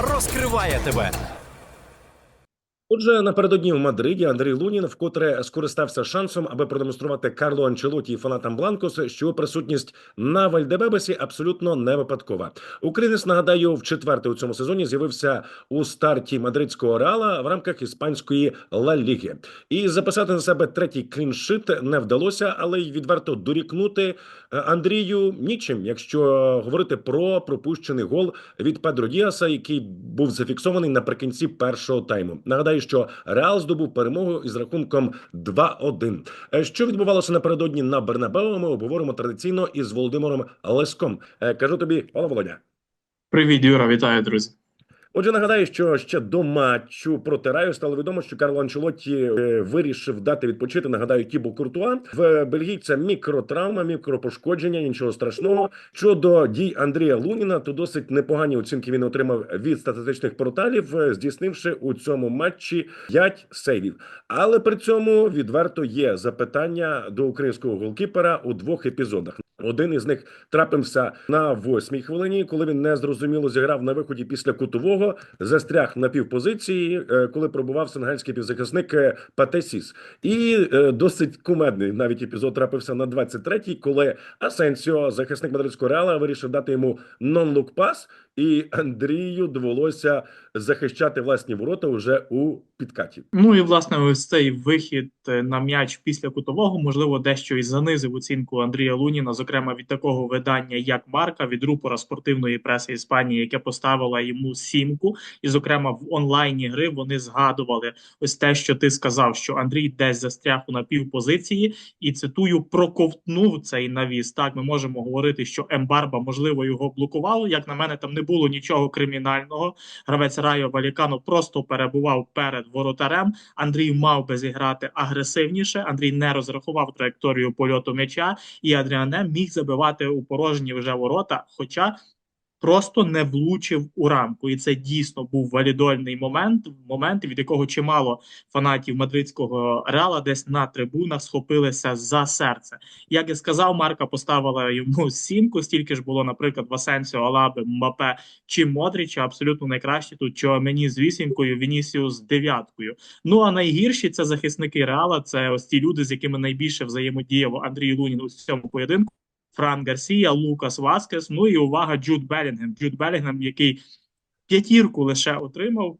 розкриває тебе. Отже, напередодні в Мадриді Андрій Лунін вкотре скористався шансом, аби продемонструвати Карло Анчелоті і фанатам Бланкос, що присутність на Вальдебебесі абсолютно не випадкова. Українець нагадаю, в четверте у цьому сезоні з'явився у старті мадридського реала в рамках іспанської Ла Ліги. І записати на себе третій кліншит не вдалося, але й відверто дорікнути е, Андрію нічим, якщо говорити про пропущений гол від Педро Діаса, який був зафіксований наприкінці першого тайму. Нагадаю, що Реал здобув перемогу із рахунком 2-1. Е, Що відбувалося напередодні на Бернабеу, ми обговоримо традиційно із Володимиром Леском. Е, Кажу тобі, пане Володя. Привіт, Юра, вітаю, друзі. Отже, нагадаю, що ще до матчу проти Раю стало відомо, що Карло Анчелотті е, вирішив дати відпочити. Нагадаю, Тібо Куртуа в бельгійця мікротравма, мікропошкодження, нічого страшного. Щодо дій Андрія Луніна, то досить непогані оцінки він отримав від статистичних порталів, е, здійснивши у цьому матчі 5 сейвів. Але при цьому відверто є запитання до українського голкіпера у двох епізодах. Один із них трапився на восьмій хвилині, коли він незрозуміло зіграв на виході після кутового, застряг на півпозиції, е, коли пробував сенгальський півзахисник е, Патесіс. І е, досить кумедний навіть епізод трапився на 23-й, коли Асенсіо, захисник мадридського реала, вирішив дати йому нон-лук пас, і Андрію довелося захищати власні ворота вже у підкаті. Ну і власне, ось цей вихід е, на м'яч після кутового, можливо, дещо і занизив оцінку Андрія Луніна, зокрема від такого видання, як Марка, від рупора спортивної преси Іспанії, яке поставила йому сімку. І, зокрема, в онлайні гри вони згадували ось те, що ти сказав, що Андрій десь застряг у напівпозиції, і цитую, проковтнув цей навіс. Так, ми можемо говорити, що Ембарба можливо його блокувало. Як на мене, там не було нічого кримінального. Гравець Райо Валікано просто перебував перед воротарем. Андрій мав би зіграти агресивніше. Андрій не розрахував траєкторію польоту м'яча, і Адріане міг забивати у порожні вже ворота. Хоча просто не влучив у рамку, і це дійсно був валідольний момент. Момент, від якого чимало фанатів мадридського реала десь на трибунах схопилися за серце. Як я сказав, Марка поставила йому сімку. Стільки ж було, наприклад, Васенсіо, Алаби, Мбапе чи Модріча. Абсолютно найкращі тут Чоамені з вісімкою, Вінісіус з дев'яткою. Ну а найгірші це захисники Реала. Це ось ті люди, з якими найбільше взаємодіяв Андрій Лунін у цьому поєдинку. Фран Гарсія, Лукас Васкес. Ну і увага, Джуд Белінгем. Джуд Белінгем, який п'ятірку лише отримав,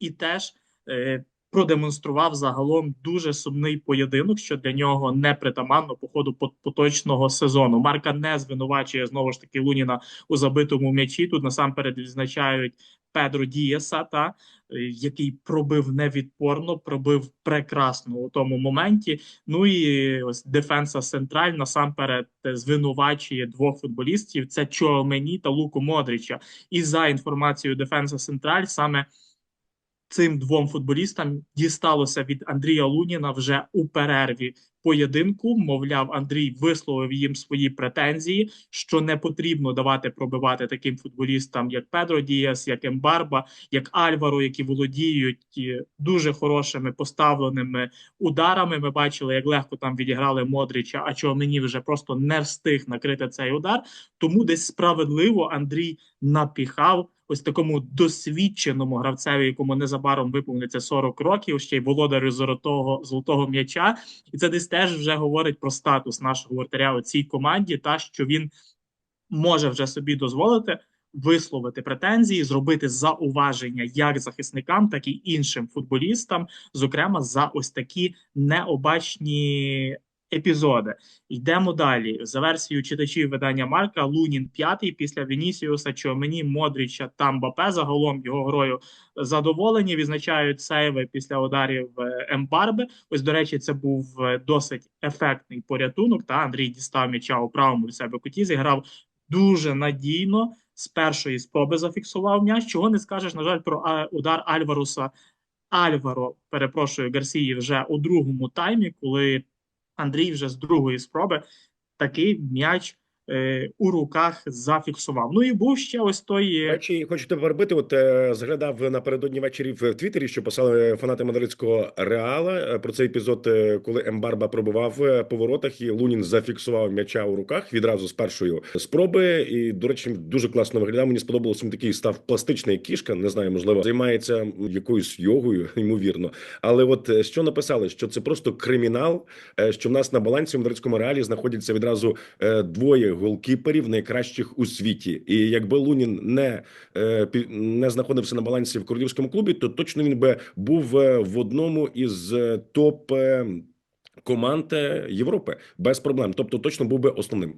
і теж е, продемонстрував загалом дуже сумний поєдинок, що для нього не притаманно по ходу пот- поточного сезону. Марка не звинувачує знову ж таки Луніна у забитому м'ячі. Тут насамперед відзначають Педро Дієса, та який пробив невідпорно, пробив прекрасно у тому моменті. Ну і ось дефенса Централь насамперед е, звинувачує двох футболістів: це Чоомені та Луку Модрича. І за інформацією Дефенса Централь, саме цим двом футболістам дісталося від Андрія Луніна вже у перерві поєдинку. Мовляв, Андрій висловив їм свої претензії, що не потрібно давати пробивати таким футболістам, як Педро Діас, як Ембарба, як Альваро, які володіють е, дуже хорошими поставленими ударами. Ми бачили, як легко там відіграли Модрича, а чого мені вже просто не встиг накрити цей удар. Тому десь справедливо Андрій напіхав ось такому досвідченому гравцеві, якому незабаром виповниться 40 років, ще й володарю золотого золотого м'яча. І це десь теж вже говорить про статус нашого вратаря у цій команді, та що він може вже собі дозволити. Висловити претензії, зробити зауваження як захисникам, так і іншим футболістам, зокрема за ось такі необачні епізоди. Йдемо далі. За версією читачів видання Марка Лунін п'ятий після Вінісіуса, Чомені, Модріча та Мбапе. Загалом його грою задоволені. Відзначають сейви після ударів е, Ембарби. Ось, до речі, це був е, досить ефектний порятунок. Та Андрій дістав м'яча у правому від себе куті, зіграв дуже надійно. З першої спроби зафіксував м'яч. Чого не скажеш, на жаль, про удар Альваруса Альваро, перепрошую, Гарсії вже у другому таймі, коли Андрій вже з другої спроби. Такий м'яч у руках зафіксував. Ну і був ще ось той. Е, речі, хочу тебе перебити. От е, зглядав напередодні ввечері в Твіттері, що писали фанати мадридського реала е, про цей епізод, е, коли Ембарба пробував е, по воротах, і Лунін зафіксував м'яча у руках відразу з першої спроби. І до речі, дуже класно виглядав. Мені сподобалося він такий став пластичний кішка. Не знаю, можливо, займається якоюсь йогою, ймовірно. Але от е, що написали, що це просто кримінал, е, що в нас на балансі в мадридському реалі знаходяться відразу е, двоє голкіперів найкращих у світі. І якби Лунін не, е, не знаходився на балансі в королівському клубі, то точно він би був е, в одному із е, топ. Команд Європи без проблем, тобто точно був би основним.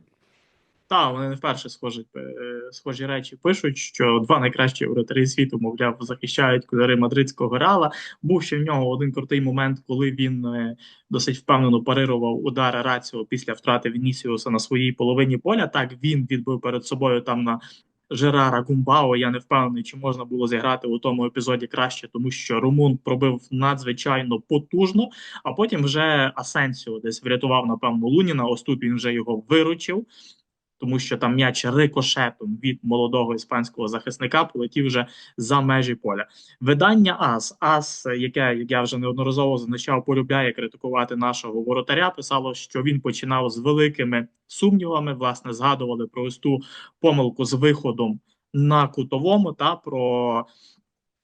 Та вони не вперше схожі, е, схожі речі пишуть, що два найкращі воротарі світу, мовляв, захищають кольори мадридського реала. Був ще в нього один крутий момент, коли він е, досить впевнено парирував удар Раціо після втрати Вінісіуса на своїй половині поля. Так він відбив перед собою там на Жерара Гумбао. Я не впевнений, чи можна було зіграти у тому епізоді краще, тому що Румун пробив надзвичайно потужно. А потім вже Асенсіо десь врятував напевно Луніна. Ось тут він вже його виручив тому що там м'яч рикошетом від молодого іспанського захисника полетів вже за межі поля. Видання АС, АС, яке як я вже неодноразово зазначав, полюбляє критикувати нашого воротаря. Писало, що він починав з великими сумнівами. Власне, згадували про ось ту помилку з виходом на кутовому та про.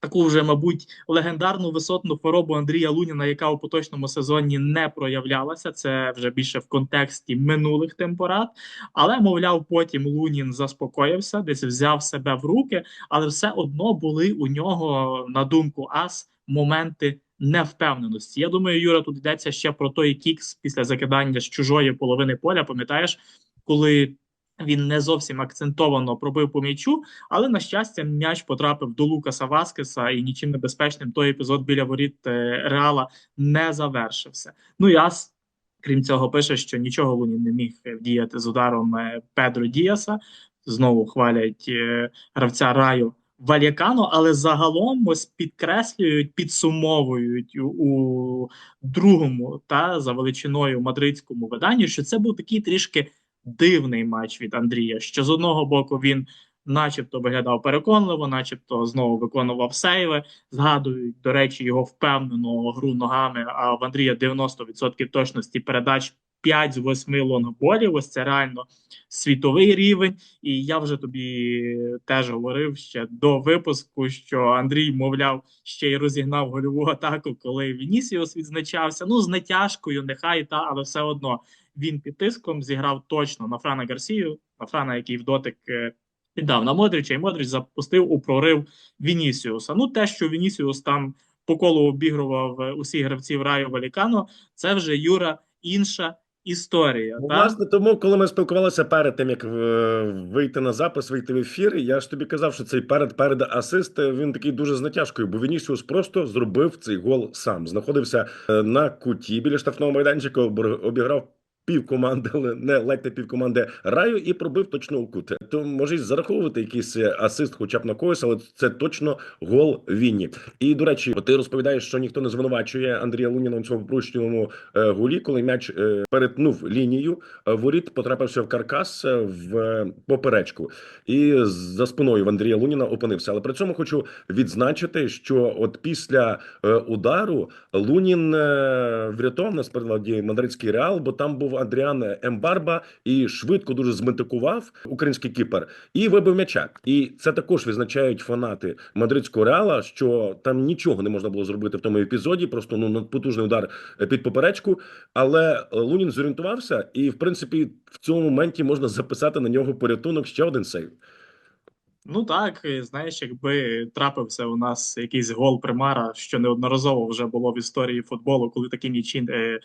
Таку вже, мабуть, легендарну висотну хворобу Андрія Луніна, яка у поточному сезоні не проявлялася. Це вже більше в контексті минулих темпорад. Але, мовляв, потім Лунін заспокоївся, десь взяв себе в руки, але все одно були у нього, на думку Ас, моменти невпевненості. Я думаю, Юра, тут йдеться ще про той кікс після закидання з чужої половини поля. Пам'ятаєш, коли він не зовсім акцентовано пробив по м'ячу, але на щастя, м'яч потрапив до Лукаса Васкеса, і нічим небезпечним той епізод біля воріт е, Реала не завершився. Ну Ас Крім цього, пише, що нічого Лунін не міг вдіяти з ударом е, Педро Діаса. Знову хвалять е, гравця Раю Валякано, але загалом ось підкреслюють, підсумовують у другому та за величиною мадридському виданні, що це був такий трішки дивний матч від Андрія. Що з одного боку він, начебто, виглядав переконливо, начебто знову виконував сейви. Згадують, до речі, його впевнену гру ногами. А в Андрія 90% точності передач 5 з 8 лонгболів. Ось це реально світовий рівень. І я вже тобі теж говорив ще до випуску, що Андрій, мовляв, ще й розігнав гольову атаку, коли Вінісіус відзначався. Ну, з натяжкою, нехай та, але все одно він під тиском зіграв точно на Франа Гарсію, на Франа, який в дотик. е, Піддав на Модрича, і Модрич запустив у прорив Вінісіуса. Ну, те, що Вінісіус там по колу обігрував е, усіх гравців Раю Валікано, це вже Юра інша історія. Ну? Власне, тому, коли ми спілкувалися перед тим, як е, вийти на запис, вийти в ефір, я ж тобі казав, що цей перед перед асист він такий дуже з натяжкою, бо Вінісіус просто зробив цей гол сам. Знаходився на куті біля штрафного майданчика, обіграв. Пів команди, але не ледь не пів команди раю і пробив точно у кут. То може зараховувати якийсь е, асист, хоча б на когось, але це точно гол Вінні. І до речі, ти розповідаєш, що ніхто не звинувачує Андрія Луніна у цьому пропущеному е, голі, коли м'яч е, перетнув лінію. Воріт потрапився в каркас в поперечку, і за спиною в Андрія Луніна опинився. Але при цьому хочу відзначити, що от після удару Лунін врятував на складі мадридський реал, бо там був Андріан Ембарба і швидко дуже зментикував український кіпер і вибив м'яча. І це також визначають фанати мадридського реала, що там нічого не можна було зробити в тому епізоді. Просто ну потужний удар е, під поперечку. Але е, Лунін зорієнтувався, і в принципі в цьому моменті можна записати на нього порятунок ще один сейв. Ну так, знаєш, якби трапився у нас якийсь гол примара, що неодноразово вже було в історії футболу, коли такі нічі е,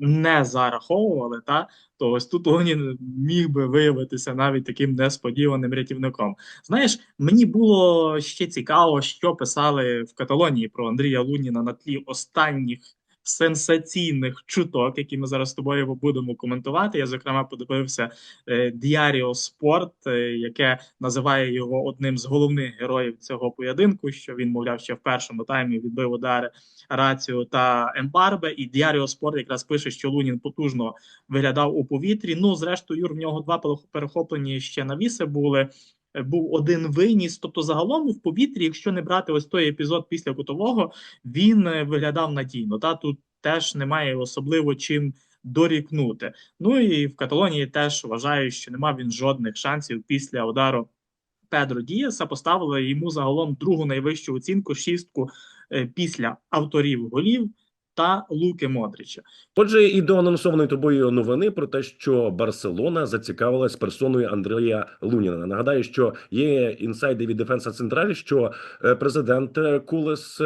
не зараховували, та то ось тут Лунін міг би виявитися навіть таким несподіваним рятівником. Знаєш, мені було ще цікаво, що писали в Каталонії про Андрія Луніна на тлі останніх сенсаційних чуток, які ми зараз з тобою будемо коментувати. Я зокрема подивився е, Діаріо Спорт, е, яке називає його одним з головних героїв цього поєдинку. Що він, мовляв, ще в першому таймі відбив удари Раціо та Ембарбе. І Діаріо Спорт якраз пише, що Лунін потужно виглядав у повітрі. Ну, зрештою, Юр, в нього два перехоплені ще навіси були. Е, Був один виніс, тобто загалом в повітрі, якщо не брати ось той епізод після кутового, він е, виглядав надійно. Та тут теж немає особливо чим дорікнути. Ну і в Каталонії теж вважаю, що нема він жодних шансів після удару Педро Дієса. Поставили йому загалом другу найвищу оцінку шістку е, після авторів голів та Луки Модрича. Отже, і до анонсованої тобою новини про те, що Барселона зацікавилась персоною Андрія Луніна. Нагадаю, що є інсайди від Дефенса Централі, що е, президент е, Кулес.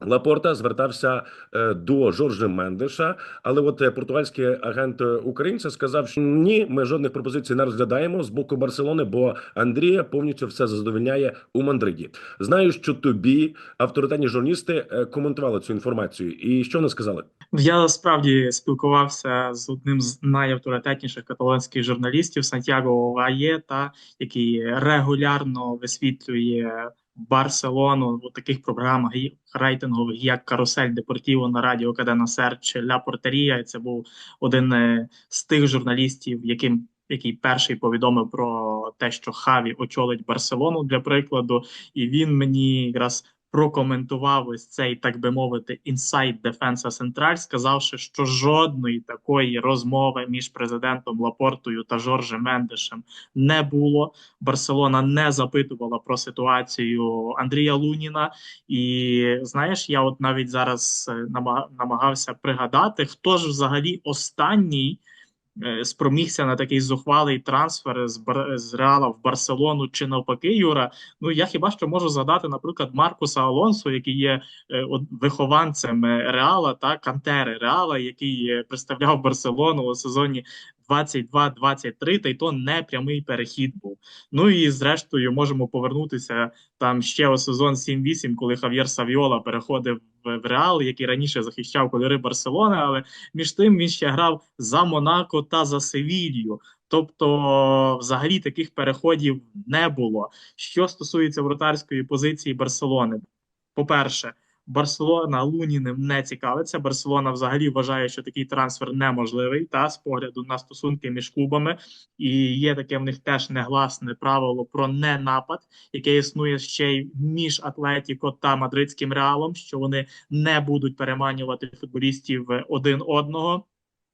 Лапорта звертався е, до Жоржа Мендеша, але от е, португальський агент е, українця сказав, що ні, ми жодних пропозицій не розглядаємо з боку Барселони, бо Андрія повністю все задовольняє у Мандриді. Знаю, що тобі авторитетні журналісти коментували цю інформацію, і що вони сказали? Я справді спілкувався з одним з найавторитетніших каталонських журналістів Сантьяго Ває, та який регулярно висвітлює Барселону у таких програмах рейтингових, як Карусель Депортіво на радіо Кадена Серч Ля Портерія. Це був один е, з тих журналістів, яким який перший повідомив про те, що Хаві очолить Барселону для прикладу, і він мені якраз прокоментував ось цей, так би мовити, інсайт Дефенса Централь, сказавши, що жодної такої розмови між президентом Лапортою та Жоржем Мендешем не було. Барселона не запитувала про ситуацію Андрія Луніна. І знаєш, я от навіть зараз е, нама- намагався пригадати, хто ж взагалі останній спромігся на такий зухвалий трансфер з, Бар- з Реала в Барселону чи навпаки, Юра. Ну я хіба що можу згадати, наприклад, Маркуса Алонсо, який є е, вихованцем е, Реала та Кантери Реала, який е, представляв Барселону у сезоні 22-23, та й то не прямий перехід був. Ну і зрештою можемо повернутися там ще у сезон 7-8, коли Хав'єр Савіола переходив в Реал, який раніше захищав кольори Барселони, але між тим він ще грав за Монако та за Севілью. Тобто, взагалі таких переходів не було. Що стосується вратарської позиції Барселони, по-перше, Барселона Луніним не цікавиться. Барселона взагалі вважає, що такий трансфер неможливий та з погляду на стосунки між клубами. І є таке в них теж негласне правило про ненапад, яке існує ще й між Атлетіко та Мадридським реалом, що вони не будуть переманювати футболістів один одного.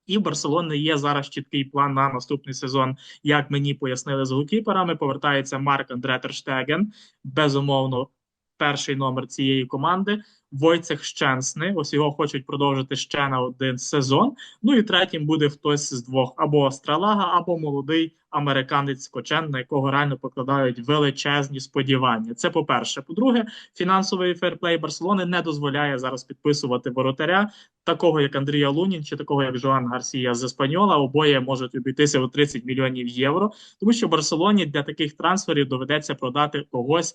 І в Барселони є зараз чіткий план на наступний сезон. Як мені пояснили з голкіперами, повертається Марк Андре Терштеген, безумовно, перший номер цієї команди. Войцех Щенсни. Ось його хочуть продовжити ще на один сезон. Ну і третім буде хтось з двох: або Стралага, або молодий американець Кочен, на якого реально покладають величезні сподівання. Це по-перше. По-друге, фінансовий фейрплей Барселони не дозволяє зараз підписувати воротаря, такого як Андрія Лунін чи такого як Жоан Гарсія з Еспаньола. Обоє можуть обійтися у 30 мільйонів євро, тому що Барселоні для таких трансферів доведеться продати когось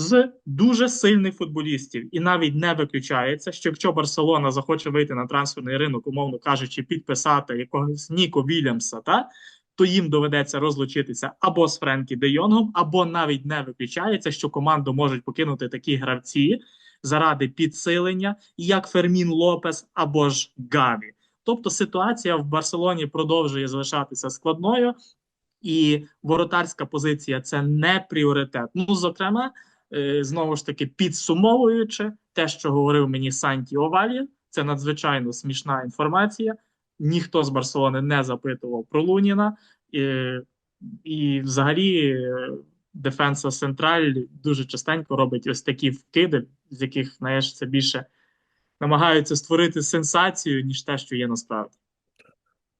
з дуже сильних футболістів, і навіть не виключається, що якщо Барселона захоче вийти на трансферний ринок, умовно кажучи, підписати якогось Ніко Вільямса, та то їм доведеться розлучитися або з Френкі Де Йонгом, або навіть не виключається, що команду можуть покинути такі гравці заради підсилення, як Фермін Лопес або ж Гаві. Тобто ситуація в Барселоні продовжує залишатися складною, і воротарська позиція це не пріоритет. Ну, зокрема, знову ж таки, підсумовуючи те, що говорив мені Санті Овалі, це надзвичайно смішна інформація. Ніхто з Барселони не запитував про Луніна. І, і взагалі, е, Дефенса Централь дуже частенько робить ось такі вкиди, з яких, знаєш, це більше намагаються створити сенсацію, ніж те, що є насправді.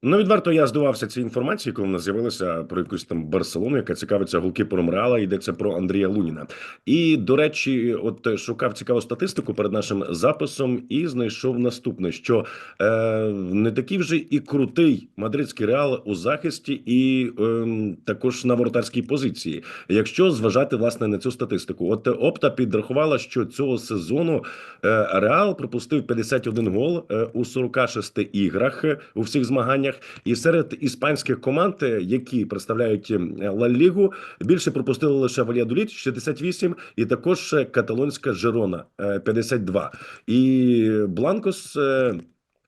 Ну, відверто я здивався цій інформації, коли вона з'явилася про якусь там Барселону, яка цікавиться голкіпером Реала. Йдеться про Андрія Луніна. І до речі, от е, шукав цікаву статистику перед нашим записом і знайшов наступне: що е, не такий вже і крутий мадридський реал у захисті, і е, також на воротарській позиції, якщо зважати власне на цю статистику. От е, Опта підрахувала, що цього сезону е, Реал пропустив 51 гол е, у 46 іграх е, у всіх змаганнях. І серед іспанських команд, е, які представляють е, Ла Лігу, більше пропустили лише Вальядоліт 68, і також е, каталонська Жерона е, 52. І Бланкос. е,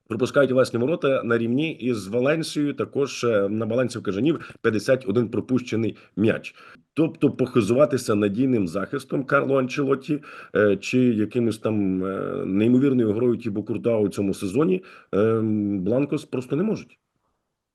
Пропускають власні ворота на рівні із Валенсією. Також е, на балансі в кажанів 51 пропущений м'яч. Тобто похизуватися надійним захистом Карло Анчелотті е, чи якимось там е, неймовірною грою Тібо Куртуа у цьому сезоні е, Бланкос просто не можуть.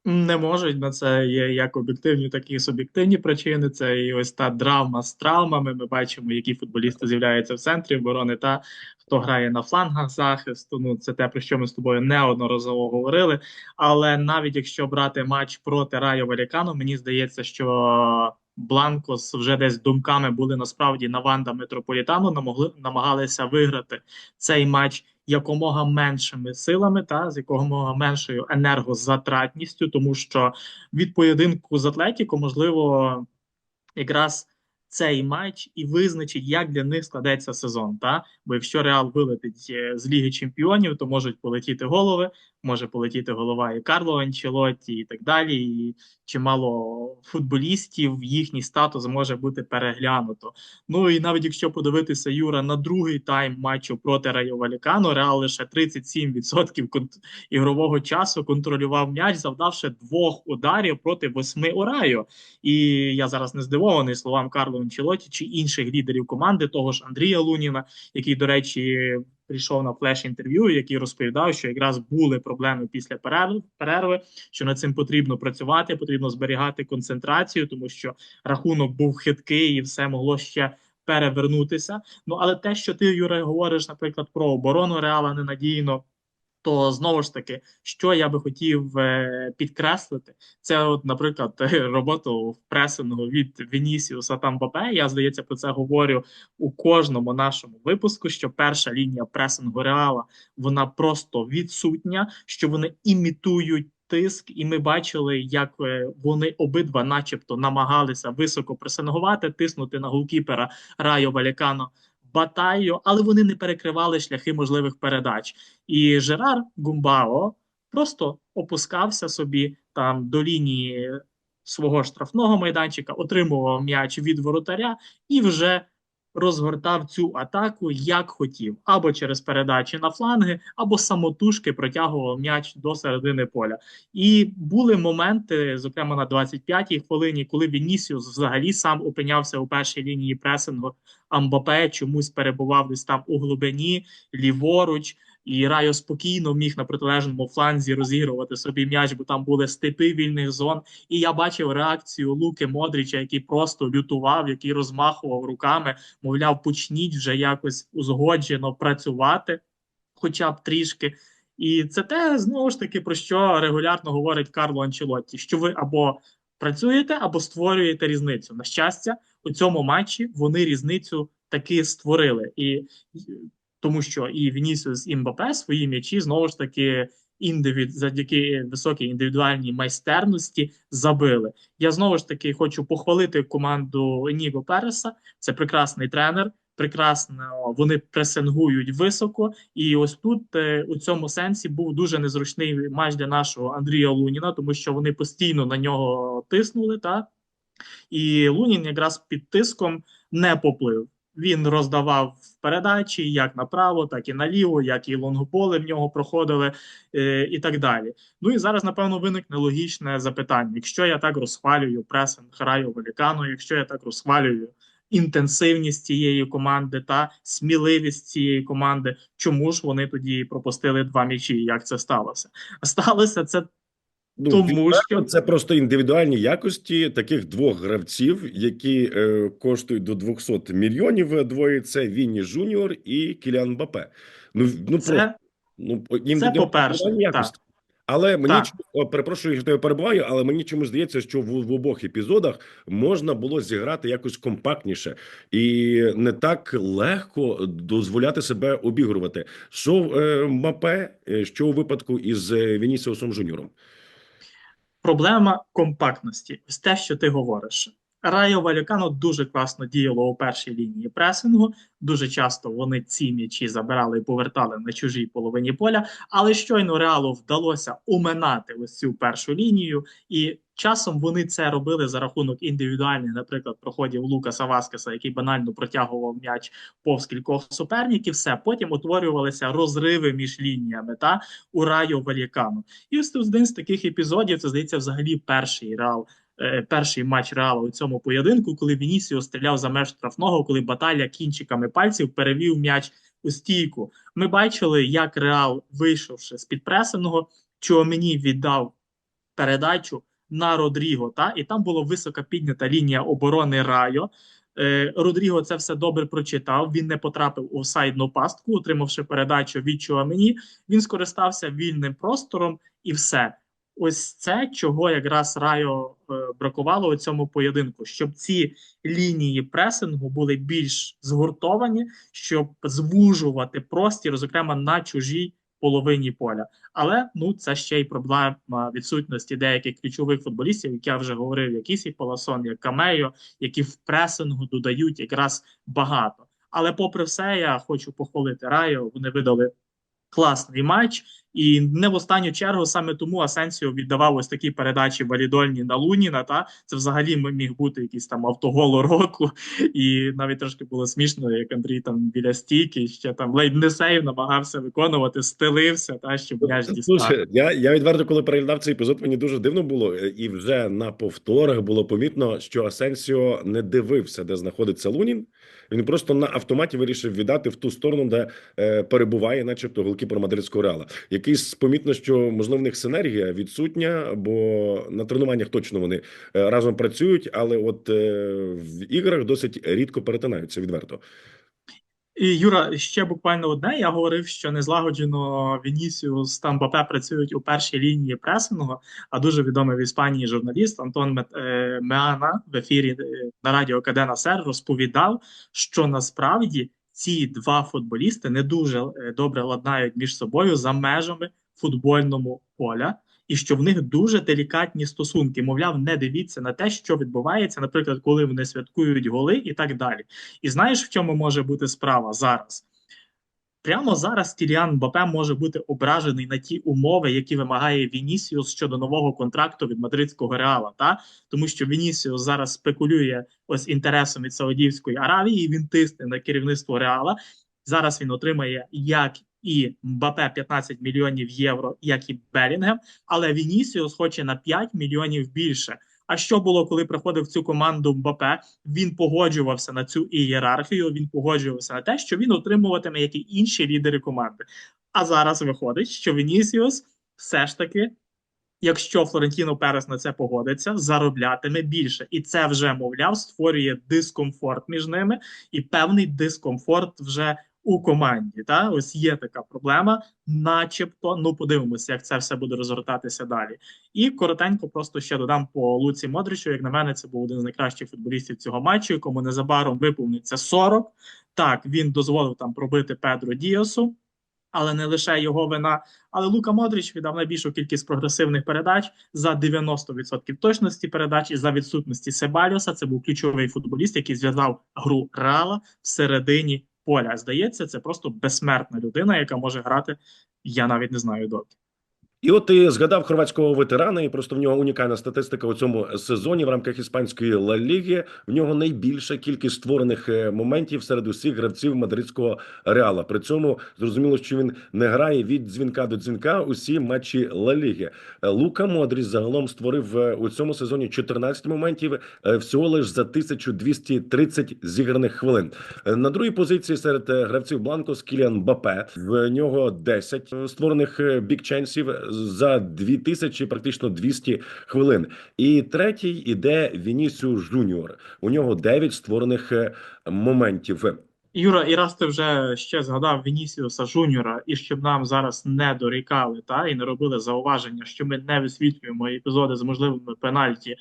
Не можуть на це є як об'єктивні, так і суб'єктивні причини. Це і ось та драма з травмами. Ми бачимо, які футболісти з'являються в центрі оборони та хто грає на флангах захисту. Ну це те, про що ми з тобою неодноразово говорили. Але навіть якщо брати матч проти Райо Валікано, мені здається, що Бланкос вже десь думками були насправді на Ванда Метрополітану, намогли намагалися виграти цей матч якомога меншими силами, та з якомога меншою енергозатратністю, тому що від поєдинку з Атлетіко, можливо, якраз цей матч і визначить, як для них складеться сезон. Та? Бо якщо Реал вилетить е, з Ліги Чемпіонів, то можуть полетіти голови, може полетіти голова і Карло Анчелотті, і так далі. І чимало футболістів, їхній статус може бути переглянуто. Ну і навіть якщо подивитися Юра на другий тайм матчу проти Райо Валікано, Реал лише 37% кон- ігрового часу контролював м'яч, завдавши двох ударів проти восьми у Райо. І я зараз не здивований словам Карло Анчелоті чи інших лідерів команди, того ж Андрія Луніна, який, до речі, прийшов на флеш-інтерв'ю, який розповідав, що якраз були проблеми після перерви, що над цим потрібно працювати, потрібно зберігати концентрацію, тому що рахунок був хиткий і все могло ще перевернутися. Ну але те, що ти, Юре, говориш, наприклад, про оборону Реала ненадійно. То знову ж таки, що я би хотів е, підкреслити, це, от, наприклад, роботу в пресингу від Вінісіуса та Мбапе. Я здається про це говорю у кожному нашому випуску. Що перша лінія пресингу Реала вона просто відсутня, що вони імітують тиск, і ми бачили, як е, вони обидва, начебто, намагалися високо пресингувати, тиснути на голкіпера Райо Валікано. Батаю, але вони не перекривали шляхи можливих передач. І Жерар Гумбао просто опускався собі там до лінії свого штрафного майданчика, отримував м'яч від воротаря і вже розгортав цю атаку як хотів, або через передачі на фланги, або самотужки протягував м'яч до середини поля. І були моменти, зокрема на 25-й хвилині, коли Вінісіус взагалі сам опинявся у першій лінії пресингу, Амбапе чомусь перебував десь там у глибині, ліворуч. І Райо спокійно міг на протилежному фланзі розігрувати собі м'яч, бо там були степи вільних зон. І я бачив реакцію Луки Модріча, який просто лютував, який розмахував руками, мовляв, почніть вже якось узгоджено працювати, хоча б трішки. І це те знову ж таки про що регулярно говорить Карло Анчелотті: що ви або працюєте, або створюєте різницю. На щастя, у цьому матчі вони різницю таки створили. І тому що і Вінісіус, і Мбапе свої м'ячі знову ж таки індивід завдяки високій індивідуальній майстерності забили. Я знову ж таки хочу похвалити команду Ніго Переса. Це прекрасний тренер. Прекрасно вони пресингують високо, і ось тут е, у цьому сенсі був дуже незручний матч для нашого Андрія Луніна, тому що вони постійно на нього тиснули. Та і Лунін якраз під тиском не поплив. Він роздавав передачі як направо, так і наліво, як і лонгболи в нього проходили, е, і так далі. Ну і зараз, напевно, виникне логічне запитання: якщо я так розхвалюю пресинг Райо Валікану, якщо я так розхвалюю інтенсивність цієї команди та сміливість цієї команди, чому ж вони тоді пропустили два м'ячі? Як це сталося? Сталося це Ну, Тому що- це просто індивідуальні якості таких двох гравців, які е, коштують до 200 мільйонів. е, Двоє це Вінні Жуніор і Кіліан Мбапе. Ну, ну просто це ну їм це по-перше, індивідуальні так. Але мені Так. чомусь- перепрошую, що я перебуваю, але мені чомусь здається, що в, в обох епізодах можна було зіграти якось компактніше і не так легко дозволяти себе обігрувати. Що е, Мапе, е, що у випадку із е, Вінісіусом Жуніором? Проблема компактності. Ось те, що ти говориш. Райо Валікано дуже класно діяло у першій лінії пресингу. Дуже часто вони ці м'ячі забирали і повертали на чужій половині поля. Але щойно реалу вдалося уминати ось цю першу лінію, і часом вони це робили за рахунок індивідуальних, наприклад, проходів Лукаса Васкеса, який банально протягував м'яч повз кількох суперників. Все потім утворювалися розриви між лініями та у Райо Валікано. І ось один з таких епізодів, це здається, взагалі перший реал. Е, Перший матч Реала у цьому поєдинку, коли Вінісіо стріляв за меж штрафного, коли Баталя кінчиками пальців перевів м'яч у стійку. Ми бачили, як Реал, вийшовши з під пресингу, мені віддав передачу на Родріго. Та? І там була висока піднята лінія оборони Райо. Е, Родріго це все добре прочитав. Він не потрапив у офсайдну пастку, отримавши передачу від Чуамені. Він скористався вільним простором і все. Ось це, чого якраз Райо е, бракувало у цьому поєдинку, щоб ці лінії пресингу були більш згуртовані, щоб звужувати простір, зокрема на чужій половині поля. Але ну це ще й проблема відсутності деяких ключових футболістів, як я вже говорив, як Ісі Паласон, як Камейо, які в пресингу додають якраз багато. Але попри все, я хочу похвалити Райо. Вони видали класний матч, і не в останню чергу саме тому Асенсіо віддавав ось такі передачі валідольні на Луніна. Та це взагалі міг бути якийсь там автогол року, і навіть трошки було смішно, як Андрій там біля стійки ще там ледь не сейв намагався виконувати, стелився, та щоб м'яч дістав. Слушай, я, я відверто, коли переглядав цей епізод, мені дуже дивно було, і вже на повторах було помітно, що Асенсіо не дивився, де знаходиться Лунін. Він просто на автоматі вирішив віддати в ту сторону, де е, перебуває, начебто, голкіпер мадридського реала. Який помітно, що можливо в них синергія відсутня, бо на тренуваннях точно вони е, разом працюють, але от е, в іграх досить рідко перетинаються відверто. І Юра, ще буквально одне. Я говорив, що незлагоджено Вінісіус та Мбапе працюють у першій лінії пресингу. А дуже відомий в Іспанії журналіст Антон е, Меана в ефірі е, на радіо Кадена Сер розповідав, що насправді ці два футболісти не дуже е, добре ладнають між собою за межами футбольного поля. І що в них дуже делікатні стосунки, мовляв, не дивіться на те, що відбувається, наприклад, коли вони святкують голи і так далі. І знаєш, в чому може бути справа зараз? Прямо зараз Кіліан Мбапе може бути ображений на ті умови, які вимагає Вінісіус щодо нового контракту від мадридського реала. Та тому що Вінісіус зараз спекулює ось інтересом від Саудівської Аравії. і Він тисне на керівництво реала. Зараз він отримає як і Мбапе 15 мільйонів євро, як і Белінгем, але Вінісіус хоче на 5 мільйонів більше. А що було, коли приходив в цю команду Мбапе? Він погоджувався на цю ієрархію. Він погоджувався на те, що він отримуватиме як і інші лідери команди. А зараз виходить, що Вінісіус все ж таки, якщо Флорентіно Перес на це погодиться, зароблятиме більше, і це вже мовляв створює дискомфорт між ними і певний дискомфорт вже у команді. Та ось є така проблема, начебто. Ну подивимося, як це все буде розгортатися далі. І коротенько, просто ще додам по Луці Модричу. Як на мене, це був один з найкращих футболістів цього матчу, якому незабаром виповниться 40. Так, він дозволив там пробити Педро Діосу, але не лише його вина. Але Лука Модрич віддав найбільшу кількість прогресивних передач за 90% точності передач і за відсутності Себаліоса. Це був ключовий футболіст, який зв'язав гру Рала всередині поля. Здається, це просто безсмертна людина, яка може грати. Я навіть не знаю доки. І от ти згадав хорватського ветерана, і просто в нього унікальна статистика у цьому сезоні в рамках іспанської Ла Ліги. В нього найбільша кількість створених е, моментів серед усіх гравців мадридського реала. При цьому зрозуміло, що він не грає від дзвінка до дзвінка усі матчі Ла Ліги. Е, Лука Модріч загалом створив е, у цьому сезоні 14 моментів всього лиш за 1230 зіграних хвилин. На другій позиції серед гравців Бланкос Кіліан Бапе. В нього 10 створених бікченсів за 2000, практично 200 хвилин. І третій іде Вінісіус Жуніор. У нього 9 створених е, моментів. Юра, і раз ти вже ще згадав Вінісіуса Жуніора, і щоб нам зараз не дорікали, та і не робили зауваження, що ми не висвітлюємо епізоди з можливими пенальті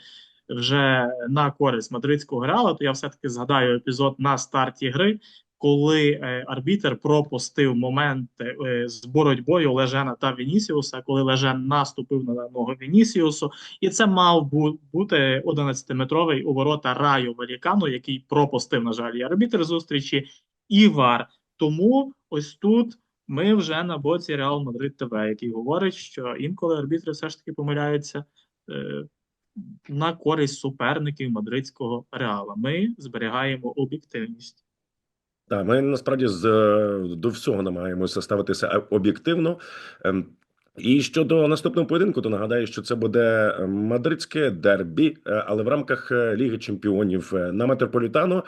вже на користь мадридського реала, то я все-таки згадаю епізод на старті гри, коли е, арбітер пропустив момент е, з боротьбою Лежена та Вінісіуса, коли Лежен наступив на ногу Вінісіусу, і це мав бу- бути 11-метровий у ворота Раю Валікану, який пропустив, на жаль, арбітер зустрічі, і ВАР. Тому ось тут ми вже на боці Реал Мадрид ТВ, який говорить, що інколи арбітри все ж таки помиляються е, на користь суперників мадридського реала. Ми зберігаємо об'єктивність. Так, ми насправді з до всього намагаємося ставитися е, об'єктивно. Ем, І щодо наступного поєдинку, то нагадаю, що це буде е, мадридське дербі, е, але в рамках е, Ліги Чемпіонів на Метрополітано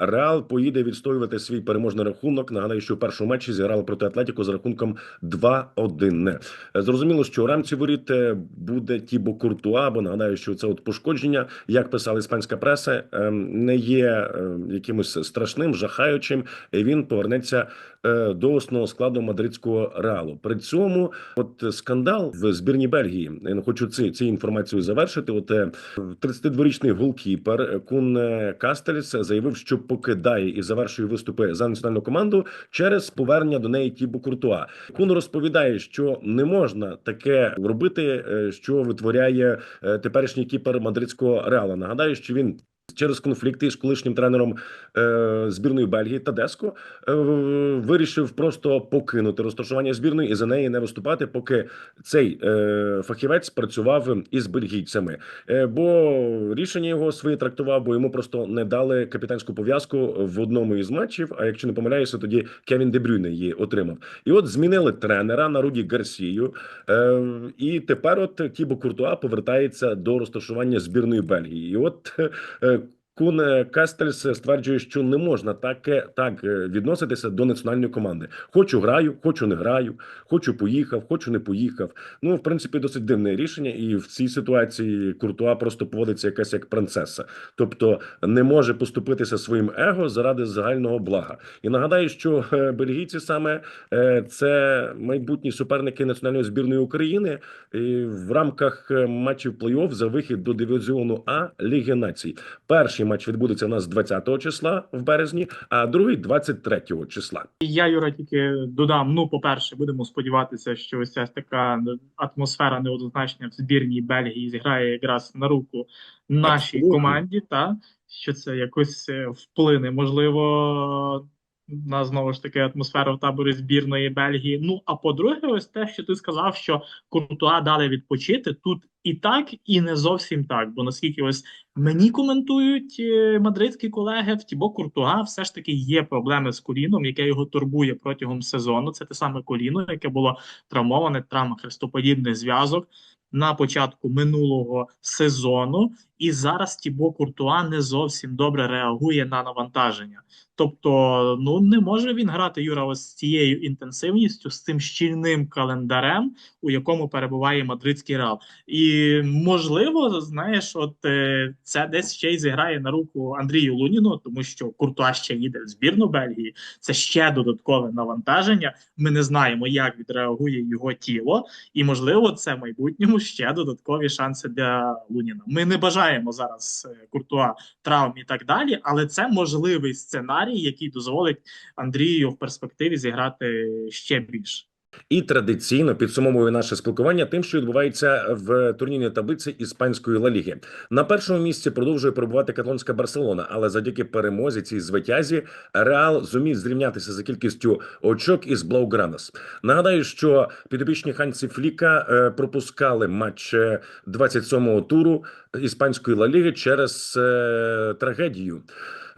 Реал поїде відстоювати свій переможний рахунок. Нагадаю, що в першому матчі зіграли проти Атлетіко з рахунком 2-1. Е, Зрозуміло, що у рамці воріт буде Тібо Куртуа, бо нагадаю, що це от пошкодження, як писала іспанська преса, е, не є е, якимось страшним, жахаючим. І він повернеться до основного складу мадридського реалу. При цьому, от е, скандал в збірній Бельгії. Я хочу ці, ці інформацію завершити. От е, 32-річний голкіпер е, Кун е, Кастельс заявив, що покидає і завершує виступи за національну команду через повернення до неї Тібо Куртуа. Кун розповідає, що не можна таке робити, е, що витворяє е, теперішній кіпер мадридського реала. Нагадаю, що він. Через конфлікти з колишнім тренером е, збірної Бельгії Тадеско е, вирішив просто покинути розташування збірної і за неї не виступати, поки цей е, фахівець працював із бельгійцями. Е, бо рішення його своє трактував, бо йому просто не дали капітанську пов'язку в одному із матчів. А якщо не помиляюся, тоді Кевін Дебрюйне її отримав. І от змінили тренера на Руді Гарсію. Е, і тепер от Тібо Куртуа повертається до розташування збірної Бельгії. І от е, Кун е, Кастельс стверджує, що не можна так, так е, відноситися до національної команди. Хочу граю, хочу не граю, хочу поїхав, хочу не поїхав. Ну, в принципі, досить дивне рішення, і в цій ситуації Куртуа просто поводиться якась як принцеса, тобто не може поступитися своїм его заради загального блага. І нагадаю, що е, бельгійці саме е, це майбутні суперники національної збірної України і в рамках е, матчів плей-офф за вихід до дивізіону А Ліги Націй. Перший матч відбудеться у нас 20 числа в березні, а другий 23 числа. Я, Юра, тільки додам: ну, по-перше, будемо сподіватися, що ось ця така атмосфера неоднозначна в збірній Бельгії зіграє якраз на руку нашій Абсолютно. команді, та що це якось е, вплине, можливо. На знову ж таки атмосферу в таборі збірної Бельгії. Ну а по-друге, ось те, що ти сказав, що Куртуа дали відпочити тут і так, і не зовсім так. Бо наскільки ось мені коментують е, мадридські колеги, в Тібо Куртуа все ж таки є проблеми з коліном, яке його турбує протягом сезону. Це те саме коліно, яке було травмоване, травма хрестоподібних зв'язок на початку минулого сезону. І зараз Тібо Куртуа не зовсім добре реагує на навантаження. Тобто, ну не може він грати Юра ось з цією інтенсивністю, з цим щільним календарем, у якому перебуває мадридський реал. І можливо, знаєш, от е, це десь ще й зіграє на руку Андрію Луніну, тому що Куртуа ще їде в збірну Бельгії. Це ще додаткове навантаження. Ми не знаємо, як відреагує його тіло, і можливо, це в майбутньому ще додаткові шанси для Луніна. Ми не бажаємо зараз е, Куртуа травм і так далі, але це можливий сценарій, який дозволить Андрію в перспективі зіграти ще більше. І традиційно підсумовую наше спілкування тим, що відбувається в турнірній таблиці іспанської Ла Ліги. На першому місці продовжує перебувати каталонська Барселона, але завдяки перемозі цій звитязі Реал зумів зрівнятися за кількістю очок із Блаугранас. Нагадаю, що підопічні ханці Фліка е, пропускали матч е, 27-го туру іспанської Ла Ліги через е, трагедію.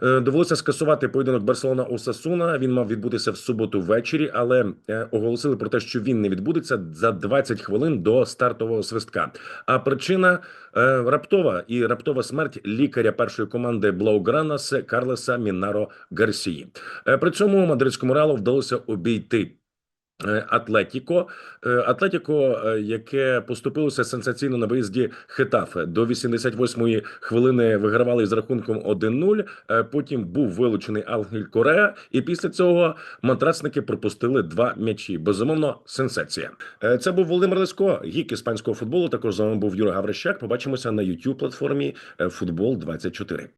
Е, Довелося скасувати поєдинок Барселона Осасуна. Він мав відбутися в суботу ввечері, але е, оголосили про те, що він не відбудеться за 20 хвилин до стартового свистка. А причина е, раптова і раптова смерть лікаря першої команди Блаугранас Карлеса Мінаро Гарсії. При цьому мадридському реалу вдалося обійти Атлетіко, Е, Атлетіко, е, яке поступилося сенсаційно на виїзді Хетафе до 88-ї хвилини вигравали з рахунком 1-0. Е, Потім був вилучений Ангель Корея, і після цього матрацники пропустили два м'ячі. Безумовно, сенсація. Е, Це був Володимир Лесько, гік іспанського футболу. Також з вами був Юра Гаврищак. Побачимося на youtube платформі Футбол 24